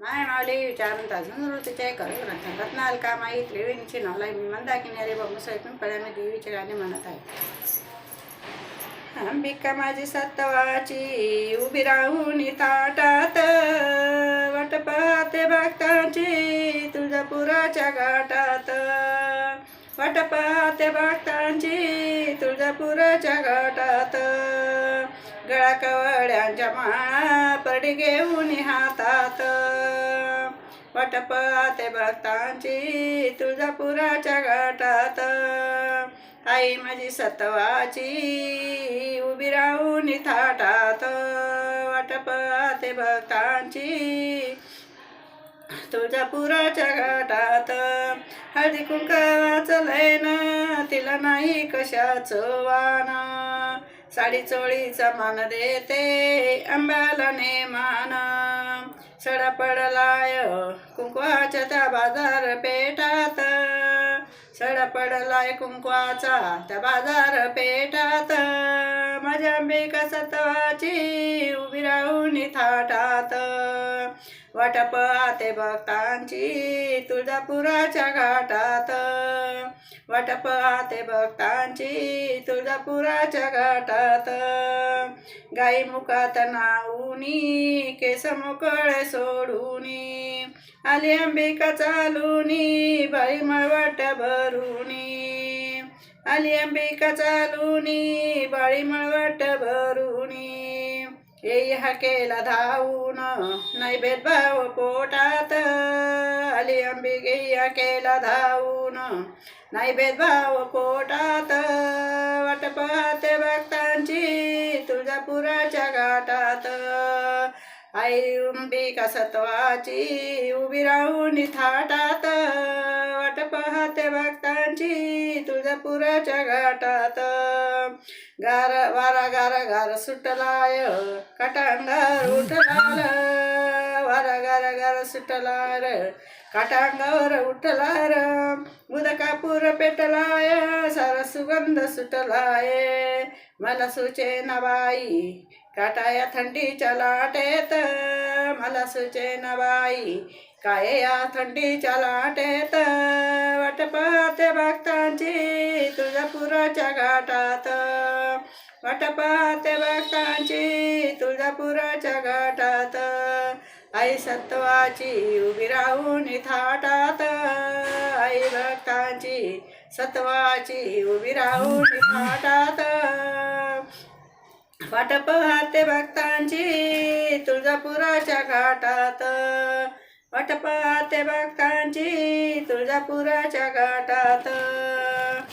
माय मावली विचारून ताजून तिच्या करू ग्रंथ रत्नाल माई त्रिवेणीची नावलाई मी मंदा किनारे व मुसळीतून पळ्याने देवीचे गाणे म्हणत आहे. अंबिका माझी सत्वाची उभी राहून ताटात. वाट पाहते भक्तांची तुळजापुराच्या घाटात. वाट पाहते भक्तांची तुळजापुराच्या घाटात. गळा कवड्यांच्या माळा पडी घेऊन हातात. वाट भक्तांची तुळजापुराच्या घाटात. आई माझी सत्वाची उभी राहून थाटात. वाट भक्तांची तुळजापुराच्या घाटात. हळदी कुंकावाचं लयन तिला नाही कशाचं वाना साडी चोळीचा मान देते अंबाला नेमान. सडा पडलाय. कुंकवाच्या त्या बाजार पेठात. सडा पडलाय कुंकवाचा त्या बाजार पेठात. माझ्या अंबिका सत्वाची उभी राहून थाटात. वाटप आते भक्तांची तुळजापुराच्या घाटात. वाट पाहते भक्तांची तुळजापुराच्या घाटात. गाई मुखात नाऊनी केस मोकळे सोडूनी आली अंबिका चालूनी बाई मळवट भरूनी. आली अंबिका चालूनी बाळी मळवट भरूनी. येई हाकेला धावून नाही भेदभाव पोटात. आली अंबिके हाकेला धावून नाही भेदभाव पोटात. वाट भक्तांची तुळजापुराच्या घाटात. आई अंबिका सत्वाची उभी राहून थाटात. वाट पाहते भक्तांची तुळजापुराच्या घाटात. गार वारा गार गार सुटलाय. कटांगार उठलाल गार गार सुटलार काटांगावर उठलार मुदकापूर पेटलाय सारा सुगंध सुटलाय. मला सुचे बाई काटा या थंडीच्या लाटेत. मला सुचे बाई काय या थंडीच्या लाटेत. वाट पाहते भक्तांची तुळजापुराच्या घाटात. वाट पाहते भक्तांची तुळजापुराच्या घाटात. आई सत्वाची उभी राहून थाटात. आई भक्तांची सत्वाची उभी राहून थाटात. वाट पाहते भक्तांची तुळजापुराच्या घाटात. वाट पाहते भक्तांची तुळजापुराच्या घाटात.